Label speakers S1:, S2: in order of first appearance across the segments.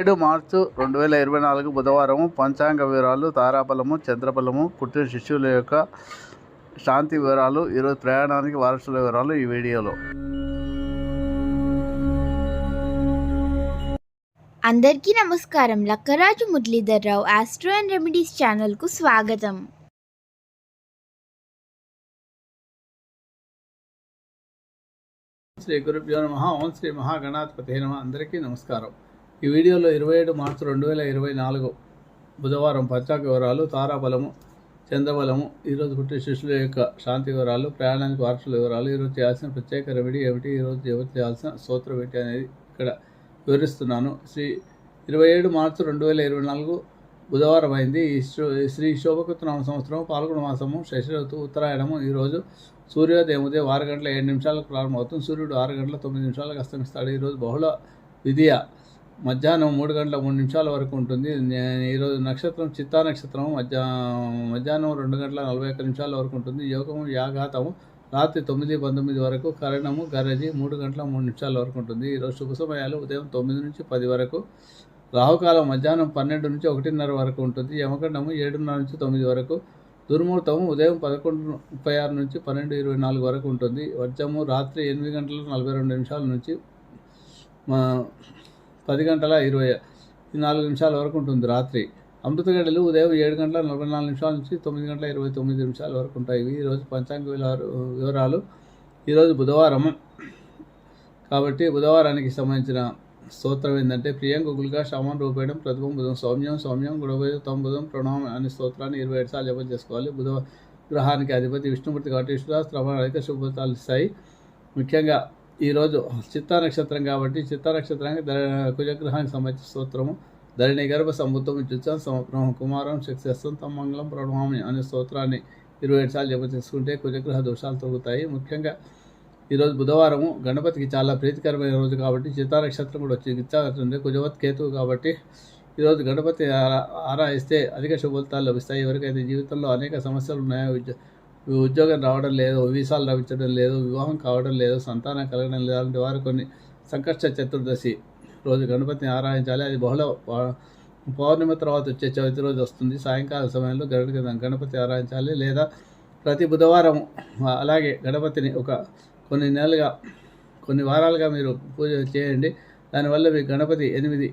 S1: ఏడు మార్చు రెండు వేల ఇరవై నాలుగు బుధవారం పంచాంగ వివరాలు తారాబలము చంద్రబలము పుట్టిన శిశువుల యొక్క శాంతి వివరాలు ఈరోజు ప్రయాణానికి వారసుల వివరాలు ఈ వీడియోలో.
S2: అందరికీ నమస్కారం. Lakkaraju Muralidhar Rao astro and remedies ఛానల్కు స్వాగతం.
S1: శ్రీ గురుభ్యో నమ ఓం శ్రీ మహాగణాధిపతి నమ. అందరికీ నమస్కారం. ఈ వీడియోలో ఇరవై ఏడు మార్చి రెండు వేల ఇరవై నాలుగు బుధవారం పంచాక వివరాలు తారాబలము చంద్రబలము ఈరోజు పుట్టిన శిష్యుల యొక్క శాంతి వివరాలు ప్రయాణానికి వార్షల వివరాలు ఈరోజు చేయాల్సిన ప్రత్యేక రెమెడీ ఏమిటి ఈరోజు ఎవరు చేయాల్సిన స్తోత్రం ఏంటి అనేది ఇక్కడ వివరిస్తున్నాను. శ్రీ ఇరవై ఏడు మార్చి రెండు వేల ఇరవై నాలుగు బుధవారం అయింది. ఈ శ్రీ శోభకృతనామ సంవత్సరం పాల్గొన మాసము శశిరతు ఉత్తరాయణము ఈరోజు సూర్యోదయం ఉదయం ఆరు గంటల ఏడు నిమిషాలకు ప్రారంభమవుతుంది. సూర్యుడు ఆరు గంటల తొమ్మిది నిమిషాలకు అస్తమిస్తాడు. ఈరోజు బహుళ విధియ మధ్యాహ్నం మూడు గంటల మూడు నిమిషాల వరకు ఉంటుంది. ఈరోజు నక్షత్రం చిత్తా నక్షత్రం మధ్యా మధ్యాహ్నం రెండు గంటల నలభై ఒక్క నిమిషాల వరకు ఉంటుంది. యోగము యాఘాతము రాత్రి తొమ్మిది పంతొమ్మిది వరకు కరణము గరజి మూడు గంటల మూడు నిమిషాల వరకు ఉంటుంది. ఈరోజు శుభ సమయాలు ఉదయం తొమ్మిది నుంచి పది వరకు రాహుకాలం మధ్యాహ్నం పన్నెండు నుంచి ఒకటిన్నర వరకు ఉంటుంది. యమకండము ఏడున్నర నుంచి తొమ్మిది వరకు దుర్ముహూర్తం ఉదయం పదకొండు ముప్పై ఆరు నుంచి పన్నెండు ఇరవై నాలుగు వరకు ఉంటుంది. వర్జము రాత్రి ఎనిమిది గంటల నలభై రెండు నిమిషాల నుంచి మా పది గంటల ఇరవై నాలుగు నిమిషాల వరకు ఉంటుంది రాత్రి. అమృతగడ్డలు ఉదయం ఏడు గంటల నలభై నాలుగు నిమిషాల నుంచి తొమ్మిది గంటల ఇరవై తొమ్మిది నిమిషాల వరకు ఉంటాయి. ఈరోజు పంచాంగ వివరాలు. వివరాలు ఈరోజు బుధవారం. కాబట్టి బుధవారానికి సంబంధించిన స్తోత్రం ఏంటంటే ప్రియాంక గుగులుగా శ్రమం రూపేయడం ప్రతిభం బుధం సౌమ్యం సౌమ్యం గుడబోధ తం బుధం ప్రణామం అనే స్తోత్రాన్ని ఇరవై ఏడు సార్లు జపం చేసుకోవాలి. బుధ గ్రహానికి అధిపతి విష్ణుమూర్తి కాబట్టి విశ్వాస అయితే శుభతాలు ఇస్తాయి. ముఖ్యంగా ఈరోజు చిత్తా నక్షత్రం కాబట్టి చిత్తా నక్షత్రానికి ద కుజగ్రహానికి సంబంధించిన స్తోత్రము. ధరణి గర్భ సంబుద్ధం చుత్సం సమగ్రహం కుమారం శక్తిస్తం తమ మంగళం ప్రణామి అనే స్తోత్రాన్ని ఇరవై ఏడు సార్లు జప చేసుకుంటే కుజగ్రహ దోషాలు తొలుగుతాయి. ముఖ్యంగా ఈరోజు బుధవారము గణపతికి చాలా ప్రీతికరమైన రోజు కాబట్టి చిత్తా నక్షత్రం కూడా వచ్చి చిత్తా కుజవత్ కేతువు కాబట్టి ఈరోజు గణపతి ఆరా ఆరాయిస్తే అధిక శుభఫలితాలు లభిస్తాయి. ఎవరికైతే జీవితంలో అనేక సమస్యలు ఉన్నాయో ఉద్యోగం రావడం లేదు వీసాలు లభించడం లేదు వివాహం కావడం లేదు సంతానం కలగడం లేదు. అలాంటి వారు కొన్ని సంకష్ట చతుర్దశి రోజు గణపతిని ఆరాధించాలి. అది బహుళ పౌర్ణమి తర్వాత వచ్చే చవితి రోజు వస్తుంది. సాయంకాల సమయంలో గణపతి గణపతి ఆరాధించాలి. లేదా ప్రతి బుధవారం అలాగే గణపతిని ఒక కొన్ని నెలలుగా కొన్ని వారాలుగా మీరు పూజ చేయండి. దానివల్ల మీ గణపతి ఎనిమిది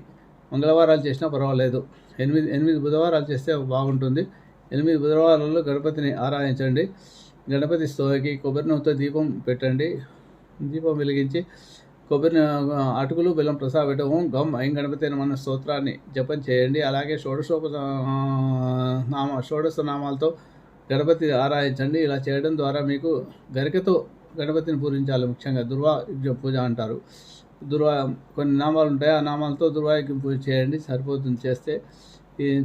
S1: మంగళవారాలు చేసినా పర్వాలేదు. ఎనిమిది ఎనిమిది బుధవారాలు చేస్తే బాగుంటుంది. ఎనిమిది బుధవారాలలో గణపతిని ఆరాధించండి. గణపతి స్థోకి కొబ్బరి నూనెతో దీపం పెట్టండి. దీపం వెలిగించి కొబ్బరి అటుకులు బెల్లం ప్రసాద ఓం గమ్ ఐం గణపతి అని మన స్తోత్రాన్ని జపం చేయండి. అలాగే షోడశోప నామ షోడశ నామాలతో గణపతి ఆరాధించండి. ఇలా చేయడం ద్వారా మీకు గరికతో గణపతిని పూజించాలి ముఖ్యంగా. దుర్వా పూజ అంటారు. దుర్వా కొన్ని నామాలు ఉంటాయి. ఆ నామాలతో దుర్వాయుకి పూజ చేయండి. సరిపోతుంది చేస్తే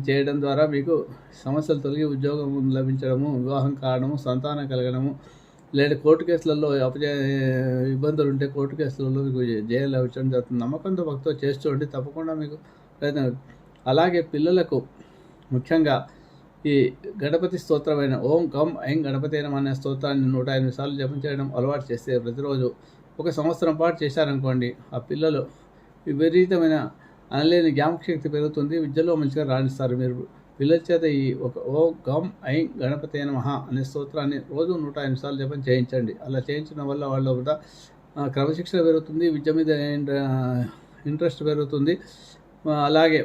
S1: చేయడం ద్వారా మీకు సమస్యలు తొలగి ఉద్యోగం లభించడము వివాహం కావడము సంతానం కలగడము లేదా కోర్టు కేసులలో అపజయ ఇబ్బందులు ఉంటే కోర్టు కేసులలో మీకు జయం లభించడం జరుగుతుంది. నమ్మకంతో భక్తితో చేస్తుండి తప్పకుండా మీకు ప్రయత్నం. అలాగే పిల్లలకు ముఖ్యంగా ఈ గణపతి స్తోత్రమైన ఓం కం ఐం గణపతి అయిన అనే స్తోత్రాన్ని నూట ఎనిమిది సార్లు జపం చేయడం అలవాటు చేస్తే ప్రతిరోజు ఒక సంవత్సరం పాటు చేశారనుకోండి ఆ పిల్లలు విపరీతమైన అనలేని జ్ఞాపకశక్తి పెరుగుతుంది. విద్యలో మంచిగా రాణిస్తారు. మీరు పిల్లల చేత ఈ ఒక ఓ గమ్ ఐ గణపతి అయిన మహా అనే స్తోత్రాన్ని రోజు నూట ఎనిమిది సార్లు జపం చేయించండి. అలా చేయించడం వల్ల వాళ్ళ కూడా క్రమశిక్షణ పెరుగుతుంది. విద్య మీద ఇంట్రెస్ట్ పెరుగుతుంది. అలాగే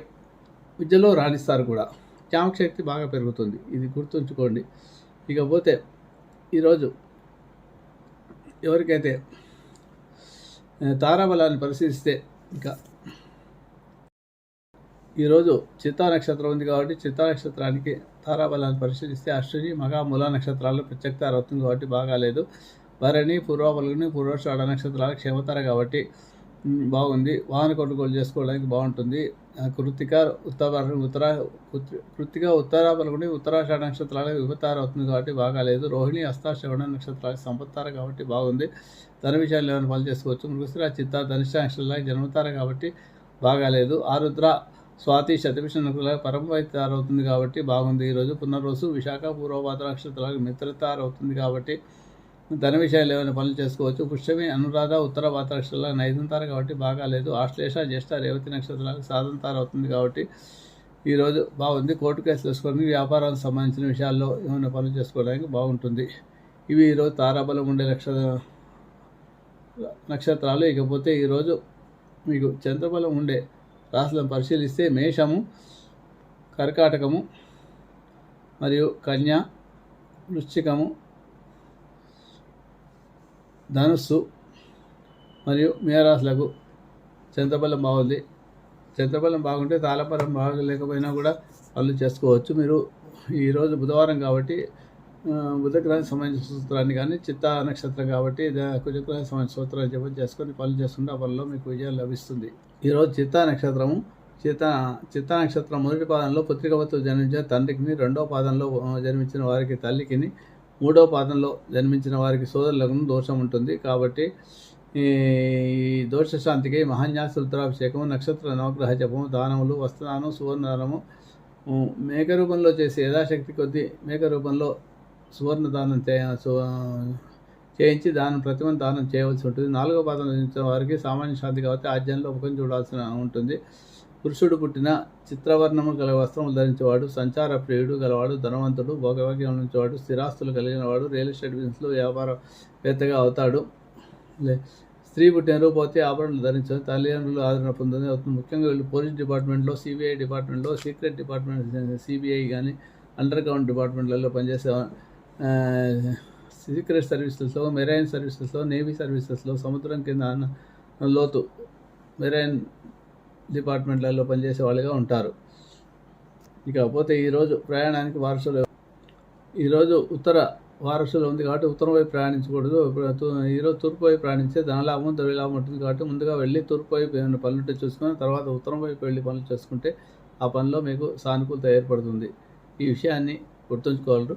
S1: విద్యలో రాణిస్తారు కూడా. జ్ఞాపకశక్తి బాగా పెరుగుతుంది. ఇది గుర్తుంచుకోండి. ఇకపోతే ఈరోజు ఎవరికైతే తారాబలాన్ని పరిశీలిస్తే ఇంకా ఈరోజు చిత్తా నక్షత్రం ఉంది కాబట్టి చిత్తా నక్షత్రానికి తారాబలాన్ని పరిశీలిస్తే అశ్విని మగ మూల నక్షత్రాల్లో ప్రత్యక్త అవుతుంది కాబట్టి బాగాలేదు భరణి పూర్వ పలుగుని పూర్వషాఢ నక్షత్రాల క్షేమతార కాబట్టి బాగుంది. వాహన కొనుగోలు చేసుకోవడానికి బాగుంటుంది. కృతిక కృత్తిక ఉత్తర ఉత్తర కృతిక ఉత్తర పలుగుని ఉత్తరాషాఢ నక్షత్రాలకు విభతార అవుతుంది కాబట్టి బాగాలేదు రోహిణి అస్తాశ్రవణ నక్షత్రాలకు సంపత్తార కాబట్టి బాగుంది. ధన విషయాలు ఏమైనా పనులు చేసుకోవచ్చు. మృగశిర చిత్త ధనిష్ట నక్షత్రాలకు జన్మతార కాబట్టి బాగాలేదు ఆరుద్ర స్వాతి శతభిష నక్షత్రాలకు పరమవైతార కాబట్టి బాగుంది. ఈరోజు పునర్వసు విశాఖ పూర్వపాత నక్షత్రాలకు మిత్రతార అవుతుంది కాబట్టి ధన విషయాలు ఏమైనా పనులు చేసుకోవచ్చు. పుష్యమి అనురాధ ఉత్తర భారత నక్షత్రాలకు నైదంతారు కాబట్టి బాగాలేదు ఆశ్లేష జ్యేష్ఠ రేవతి నక్షత్రాలకు సాధంతారు అవుతుంది కాబట్టి ఈరోజు బాగుంది. కోర్టు కేసులు వేసుకొని వ్యాపారానికి సంబంధించిన విషయాల్లో ఏమైనా పనులు చేసుకోవడానికి బాగుంటుంది. ఇవి ఈరోజు తారాబలం ఉండే నక్షత్ర నక్షత్రాలు. ఇకపోతే ఈరోజు మీకు చంద్రబలం ఉండే రాశులను పరిశీలిస్తే మేషము కర్కాటకము మరియు కన్య వృశ్చికము ధనుస్సు మరియు మీనరాశులకు చంద్రబలం బాగుంది. చంద్రబలం బాగుంటే తాళపరం బాగలేకపోయినా కూడా పనులు చేసుకోవచ్చు. మీరు ఈరోజు బుధవారం కాబట్టి బుధగ్రహానికి సంబంధించిన సూత్రాన్ని కానీ చిత్త నక్షత్రం కాబట్టి కుజగ్రహ కుజగ్రహానికి సంబంధించిన సూత్రాలు జపం చేసుకొని పనులు చేసుకుంటే ఆ పనిలో మీకు విజయం లభిస్తుంది. ఈరోజు చిత్త నక్షత్రము చిత్త చిత్త నక్షత్రం మొదటి పాదంలో పుత్రికవత్తు జన్మించిన తండ్రికిని రెండో పాదంలో జన్మించిన వారికి తల్లికిని మూడో పాదంలో జన్మించిన వారికి సోదరులకు దోషం ఉంటుంది. కాబట్టి ఈ దోషశాంతికి మహాన్యాస రుద్రాభిషేకము నక్షత్ర నవగ్రహ జపము దానములు వస్త్రదానం సువర్ణదానము మేక రూపంలో చేసే యథాశక్తి కొద్దీ మేక రూపంలో సువర్ణ దానం చే చేయించి దానం ప్రతిమ దానం చేయవలసి ఉంటుంది. నాలుగో పాదం వారికి సామాన్య శాంతి కాబట్టి ఆజ్యంలో ముఖం చూడాల్సిన ఉంటుంది. పురుషుడు పుట్టిన చిత్రవర్ణము గల వస్త్రములు ధరించేవాడు సంచార ప్రియుడు గలవాడు ధనవంతుడు భోగభాగ్యం నుంచేవాడు స్థిరాస్తులు కలిగిన వాడు రియల్ ఎస్టేట్ బిజినెస్లో వ్యాపారవేత్తగా అవుతాడు. స్త్రీ పుట్టిన రూపవతి ఆభరణలు ధరించడం తల్లిదండ్రులు ఆదరణ పొందని ముఖ్యంగా వీళ్ళు పోలీస్ డిపార్ట్మెంట్లో సిబిఐ డిపార్ట్మెంట్లో సీక్రెట్ డిపార్ట్మెంట్ సిబిఐ కానీ అండర్ గ్రౌండ్ డిపార్ట్మెంట్లలో పనిచేసే సీక్రెట్ సర్వీసెస్లో మెరైన్ సర్వీసెస్లో నేవీ సర్వీసెస్లో సముద్రం కింద లోతు మెరైన్ డిపార్ట్మెంట్లలో పనిచేసే వాళ్ళుగా ఉంటారు. ఇకపోతే ఈరోజు ప్రయాణానికి వారసులు ఈరోజు ఉత్తర వారసులు ఉంది కాబట్టి ఉత్తరం వైపు ప్రయాణించకూడదు. తూ- ఈరోజు తూర్పు వైపు ప్రయాణించే ధనలాభం ద్రవ్యలాభం ఉంటుంది కాబట్టి ముందుగా వెళ్ళి తూర్పు వైపు ఏమైనా పనులు ఉంటే చూసుకొని తర్వాత ఉత్తరం వైపు వెళ్ళి పనులు చేసుకుంటే ఆ పనిలో మీకు సానుకూలత ఏర్పడుతుంది. ఈ విషయాన్ని గుర్తుంచుకోగలరు